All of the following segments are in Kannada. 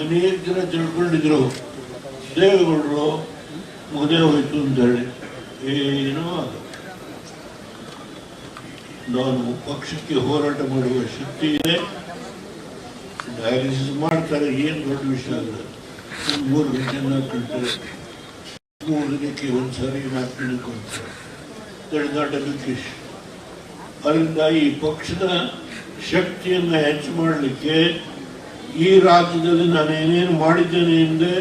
ಅನೇಕ ಜನ ತಿಳ್ಕೊಂಡಿದ್ರು. ದೇವೇಗೌಡರು ಮುಗದೆ ಹೋಯ್ತು ಅಂತ ಹೇಳಿ. ಏನೂ ನಾನು ಪಕ್ಷಕ್ಕೆ ಹೋರಾಟ ಮಾಡುವ ಶಕ್ತಿ ಇದೆ. ಡಯಾಲಿಸಿಸ್ ಮಾಡ್ತಾರೆ, ಏನು ದೊಡ್ಡ ವಿಷಯ ಅಲ್ಲ ಮೂರು ಗಂಟೆ ನಾಲ್ಕು ಗಂಟೆ, ಮೂರು ದಿನಕ್ಕೆ ಒಂದ್ಸರಿ ನಾಲ್ಕು ದಿನಕ್ಕೆ ಒಂದ್ಸರಿ. ಈ ಪಕ್ಷದ ಶಕ್ತಿಯನ್ನು ಹೆಚ್ಚು ಮಾಡಲಿಕ್ಕೆ ಈ ರಾಜ್ಯದಲ್ಲಿ ನಾನು ಏನೇನು ಮಾಡಿದ್ದೇನೆ ಹಿಂದೆ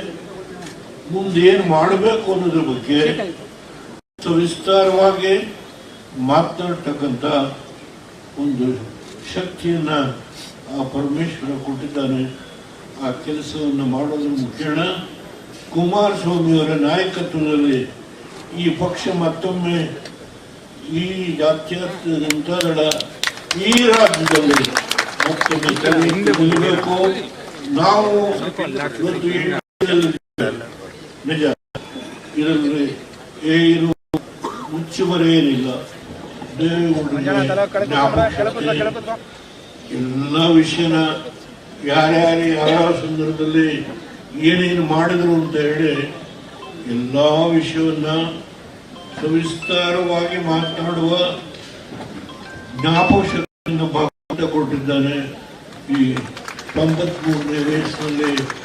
ಮುಂದೆ ಏನು ಮಾಡಬೇಕು ಅನ್ನೋದ್ರ ಬಗ್ಗೆ ಸವಿಸ್ತಾರವಾಗಿ ಮಾತನಾಡ್ತಕ್ಕಂಥ ಒಂದು ಶಕ್ತಿಯನ್ನ ಆ ಪರಮೇಶ್ವರ ಕೊಟ್ಟಿದ್ದಾನೆ. ಆ ಕೆಲಸವನ್ನು ಮಾಡೋದ್ರ ಮುಖೇಣ ಕುಮಾರಸ್ವಾಮಿಯವರ ನಾಯಕತ್ವದಲ್ಲಿ ಈ ಪಕ್ಷ ಮತ್ತೊಮ್ಮೆ ಈ ಜಾತ್ಯತೀತ ಈ ರಾಜ್ಯದಲ್ಲಿ ಎತ್ತಿ ನಿಲ್ಲಬೇಕು ನಾವು ನಿಜ ಇದರಲ್ಲಿ ಏನು ಜ್ಞಾಪಕ ಎಲ್ಲ ವಿಷಯನ ಯಾರ್ಯಾರು ಯಾವ ಸಂದರ್ಭದಲ್ಲಿ ಏನೇನು ಮಾಡಿದ್ರು ಅಂತ ಹೇಳಿ ಎಲ್ಲ ವಿಷಯವನ್ನ ಸವಿಸ್ತಾರವಾಗಿ ಮಾತನಾಡುವ ಜ್ಞಾಪಕ ಶಕ್ತಿಯನ್ನು ಕೊಟ್ಟಿದ್ದಾನೆ. ಈ ತೊಂಬತ್ಮೂರನೇ ವಯಸ್ಸಿನಲ್ಲಿ